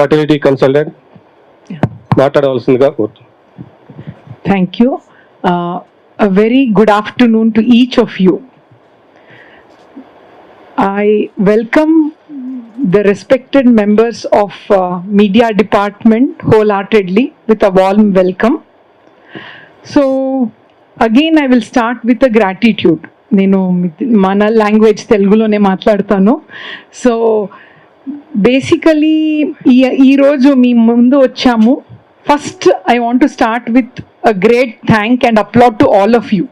Fertility consultant మాట్లాడవలసిందిగా కోరుతున్నాను Thank you. Uh, a very good afternoon to each of you. I welcome the respected members of uh, media department wholeheartedly with a warm welcome. So again I will start with a gratitude. నేను మన language తెలుగులోనే మాట్లాడతాను so basically ఈ ఈరోజు మీ ముందు వచ్చాము. First I want to start with a great thank and applaud to all of you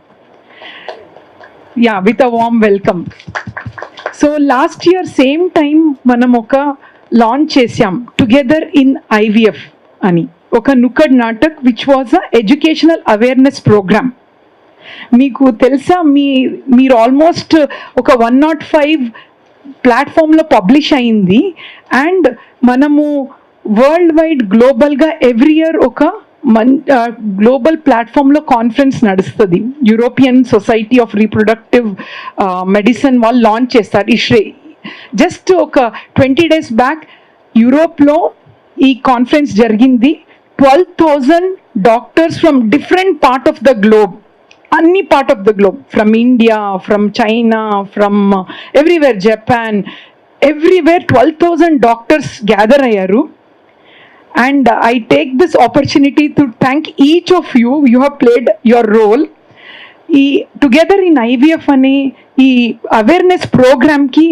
yeah with a warm welcome so last year same time మనం ఒక లాంచ్ చేసాం టుగెదర్ ఇన్ ఐవిఎఫ్ అని. ఒక nukkad natak which was a educational awareness program మీకు తెలుసా మీ మీరు almost ఒక వన్ నాట్ ఫైవ్ ప్లాట్ఫామ్లో పబ్లిష్ అయింది అండ్ మనము వరల్డ్ వైడ్ గ్లోబల్గా ఎవ్రీ ఇయర్ ఒక మన్ గ్లోబల్ ప్లాట్ఫామ్లో కాన్ఫరెన్స్ నడుస్తుంది. European society of reproductive medicine వాళ్ళు లాంచ్ చేస్తారు. ఇష్రే జస్ట్ ఒక ట్వంటీ డేస్ బ్యాక్ యూరోప్లో ఈ కాన్ఫరెన్స్ జరిగింది. Twelve thousand doctors from different part of the globe అన్ని part of the globe from India from China from everywhere Japan everywhere twelve thousand doctors gather అయ్యారు. And I take this opportunity to thank each of you you have played your role ఈ together in IVF అనే ఈ awareness ప్రోగ్రామ్కి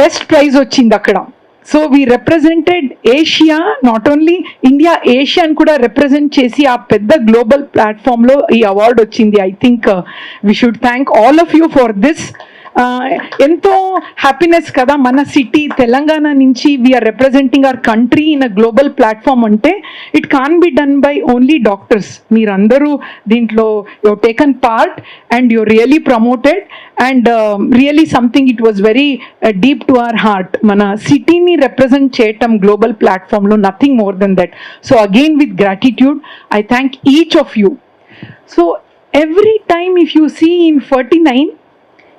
best prize వచ్చింది అక్కడ. So we represented Asia not only India ఏషియాని కూడా represent చేసి ఆ పెద్ద గ్లోబల్ ప్లాట్ఫామ్లో ఈ అవార్డు వచ్చింది. I think we should thank all of you for this ఎంతో హ్యాపీనెస్ కదా మన సిటీ తెలంగాణ నుంచి we are representing our country in a global platform అంటే it can be done by only doctors మీరందరూ దీంట్లో you taken part and you really promoted and really something it was very deep to our heart మన సిటీని represent చేయటం global ప్లాట్ఫామ్లో nothing more than that so again with gratitude I thank each of you so every time if you see in 49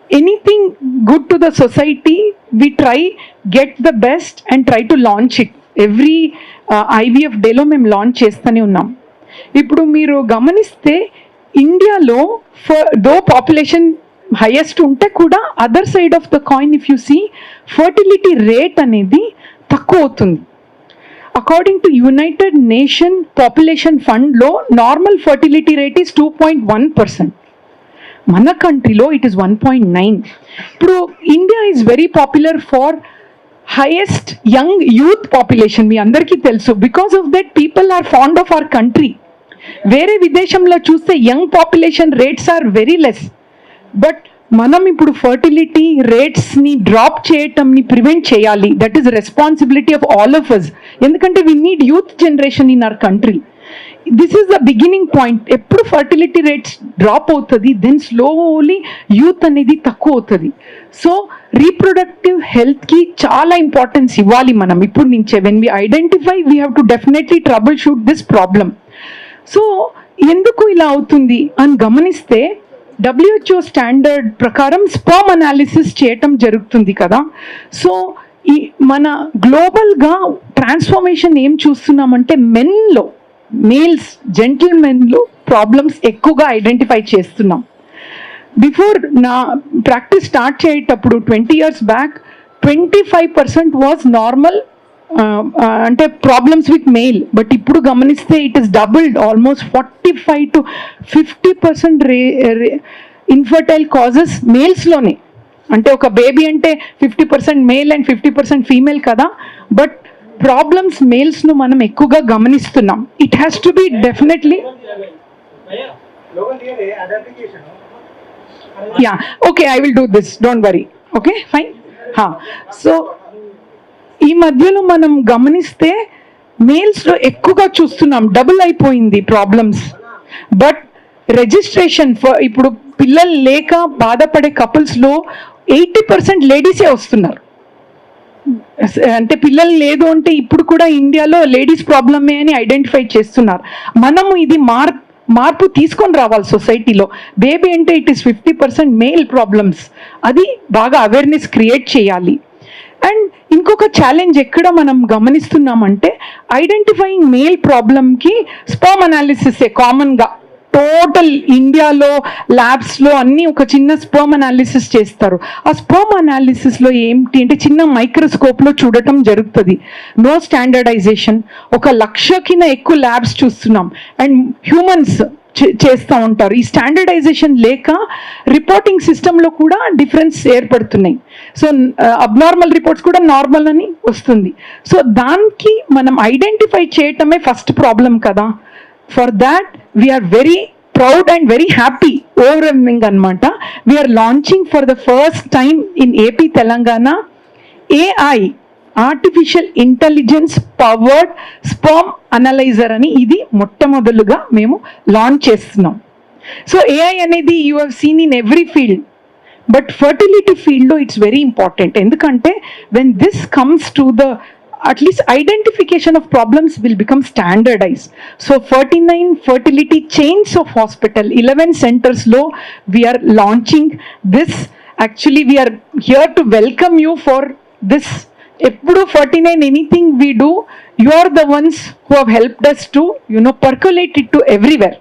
anything good to the society we try get the best and try to launch it every IVF డేలో మేము launch చేస్తూనే ఉన్నాం. ఇప్పుడు మీరు గమనిస్తే ఇండియాలో for though population highest ఉంటే కూడా other side of the coin if you see fertility rate అనేది తక్కువ అవుతుంది. According to United Nation population ఫండ్లో normal fertility rate is two point one percent మన కంట్రీలో it is one point nine ఇప్పుడు India is very popular for highest young youth population మీ అందరికీ తెలుసు. Because of that people are fond of our country వేరే విదేశంలో చూస్తే young population rates are very less but మనం ఇప్పుడు ఫర్టిలిటీ రేట్స్ని drop చేయటంని ప్రివెంట్ చేయాలి. That is responsibility of all of us ఎందుకంటే we need youth generation in our country this is the beginning point ఎప్పుడు ఫర్టిలిటీ రేట్స్ డ్రాప్ అవుతుంది then slowly youth అనేది తక్కువ అవుతుంది. సో రీప్రొడక్టివ్ హెల్త్కి చాలా ఇంపార్టెన్స్ ఇవ్వాలి మనం ఇప్పుడు నుంచే. When we identify we have to definitely troubleshoot this problem so ఎందుకు ఇలా అవుతుంది? అని గమనిస్తే డబ్ల్యూహెచ్ఓ స్టాండర్డ్ ప్రకారం స్పర్మ్ అనాలిసిస్ చేయటం జరుగుతుంది కదా. సో ఈ మన గ్లోబల్గా ట్రాన్స్ఫర్మేషన్ ఏం చూస్తున్నామంటే మెన్లో మేల్స్ జెంటిల్మెన్లో ప్రాబ్లమ్స్ ఎక్కువగా ఐడెంటిఫై చేస్తున్నాం. బిఫోర్ నా ప్రాక్టీస్ స్టార్ట్ చేసేటప్పుడు twenty years back twenty five percent was normal అంటే ప్రాబ్లమ్స్ విత్ మెయిల్ బట్ ఇప్పుడు గమనిస్తే it is doubled almost forty five to fifty percent ray infertile causes మేల్స్లోనే. అంటే ఒక బేబీ అంటే fifty percent male and fifty percent female కదా but problems మేల్స్ను మనం ఎక్కువగా గమనిస్తున్నాం. It has to be definitely yeah okay I will do this don't worry okay fine హా సో ఈ మధ్యలో మనం గమనిస్తే మేల్స్లో ఎక్కువగా చూస్తున్నాం. డబుల్ అయిపోయింది ప్రాబ్లమ్స్ బట్ రిజిస్ట్రేషన్ ఇప్పుడు పిల్లలు లేక బాధపడే కపుల్స్లో ఎయిటీ పర్సెంట్ లేడీసే వస్తున్నారు. అంటే పిల్లలు లేదు అంటే ఇప్పుడు కూడా ఇండియాలో లేడీస్ ప్రాబ్లమే అని ఐడెంటిఫై చేస్తున్నారు. మనము ఇది మార్ మార్పు తీసుకొని రావాలి సొసైటీలో. బేబీ అంటే it is fifty percent male problems. అది బాగా అవేర్నెస్ క్రియేట్ చేయాలి. అండ్ ఇంకొక ఛాలెంజ్ ఎక్కడ మనం గమనిస్తున్నామంటే ఐడెంటిఫైయింగ్ మేల్ ప్రాబ్లమ్కి స్పర్మ్ అనాలిసిస్ కామన్గా టోటల్ ఇండియాలో ల్యాబ్స్లో అన్నీ ఒక చిన్న స్పర్మ్ అనాలిసిస్ చేస్తారు. ఆ స్పర్మ్ అనాలిసిస్లో ఏంటి అంటే చిన్న మైక్రోస్కోప్లో చూడటం జరుగుతుంది. No standardization. ఒక లక్ష కింద ఎక్కువ ల్యాబ్స్ చూస్తున్నాం. అండ్ హ్యూమన్స్ చేస్తూ ఉంటారు. ఈ స్టాండర్డైజేషన్ లేక రిపోర్టింగ్ సిస్టంలో కూడా డిఫరెన్స్ ఏర్పడుతున్నాయి. సో అబ్నార్మల్ రిపోర్ట్స్ కూడా నార్మల్ అని వస్తుంది. సో దానికి మనం ఐడెంటిఫై చేయటమే ఫస్ట్ ప్రాబ్లం కదా. For that we are very proud and very happy overwhelming అనమాట we are launching for the first time in AP Telangana AI artificial intelligence powered sperm analyser అని ఇది మొట్టమొదలుగా మేము లాంచ్ చేస్తున్నాం. సో ఏఐ అనేది you have seen in every field but fertility ఫీల్డ్లో it's very important ఎందుకంటే when this comes to the at least identification of problems will become standardize so forty nine fertility chains of hospital eleven సెంటర్స్లో we're launching this actually we're here to welcome you for this ఎప్పుడు forty nine anything we do you are the ones who have helped us to you know percolate it to everywhere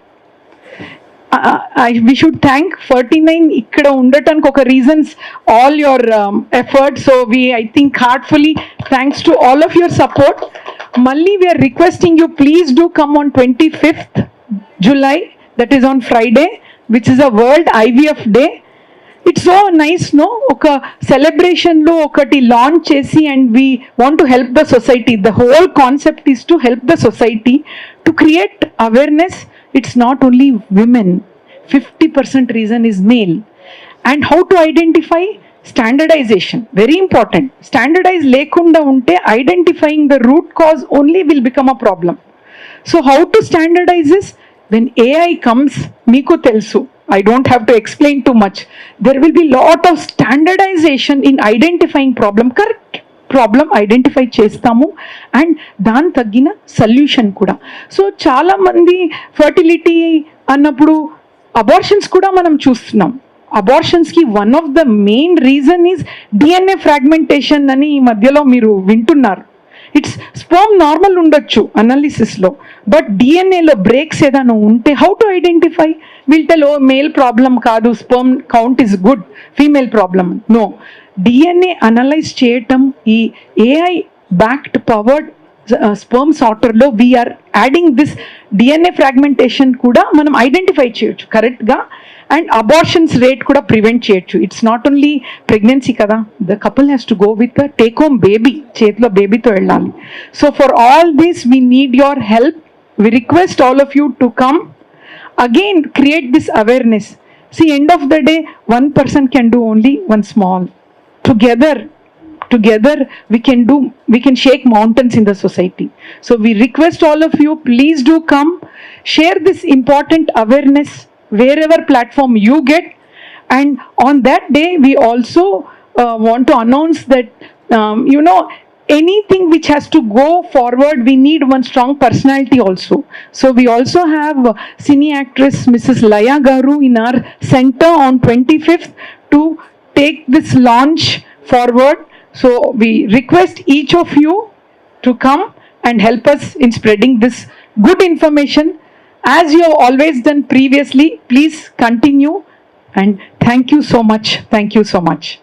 We should thank forty nine ఇక్కడ ఉండటానికి ఒక reasons all your effort so we I think heartfully thanks to all of your support మళ్ళీ we are requesting you please do come on twenty fifth July that is on Friday which is a world IVF day it's so nice no ఒక సెలబ్రేషన్లో ఒకటి launch చేసి and we want to help the society the whole concept is to help the society to create awareness it's not only women fifty percent reason is male and how to identify standardization very important standardize లేకుండా ఉంటే identifying the root cause only will become a problem so how to standardize is when AI comes మీకు తెలుసు I don't have to explain too much there will be lot of standardization in identifying problem correct problem identify చేస్తాము and దాని తగ్గిన solution కూడా. So చాలామంది fertility అన్నప్పుడు abortions కూడా మనం చూస్తున్నాం. అబార్షన్స్కి one of the main reason is DNA fragmentation అని ఈ మధ్యలో మీరు వింటున్నారు. ఇట్స్ స్పోమ్ నార్మల్ ఉండొచ్చు అనాలిసిస్లో బట్ డిఎన్ఏలో బ్రేక్స్ ఏదైనా ఉంటే how to identify will oh male problem కాదు sperm count is good female problem no DNA analyse చేయటం ఈ AI backed powered sperm సార్టర్లో we are adding this DNA fragmentation కూడా మనం identify చేయొచ్చు కరెక్ట్గా అండ్ అబార్షన్స్ రేట్ కూడా ప్రివెంట్ చేయొచ్చు. It's not only pregnancy కదా. The couple has to go with take home baby చేతిలో బేబీతో వెళ్ళాలి. So for all these we need your help we request all of you to come again create this awareness see end of the day one person can do only one small together together we can do we can shake mountains in the society. So we request all of you please do come share this important awareness wherever platform you get. And on that day we also uh, want to announce that um, you know anything which has to go forward we need one strong personality also. So we also have cine actress mrs laya garu in our center on 25th to take this launch forward. So we request each of you to come and help us in spreading this good information. As you have always done previously please continue. And thank you so much. Thank you so much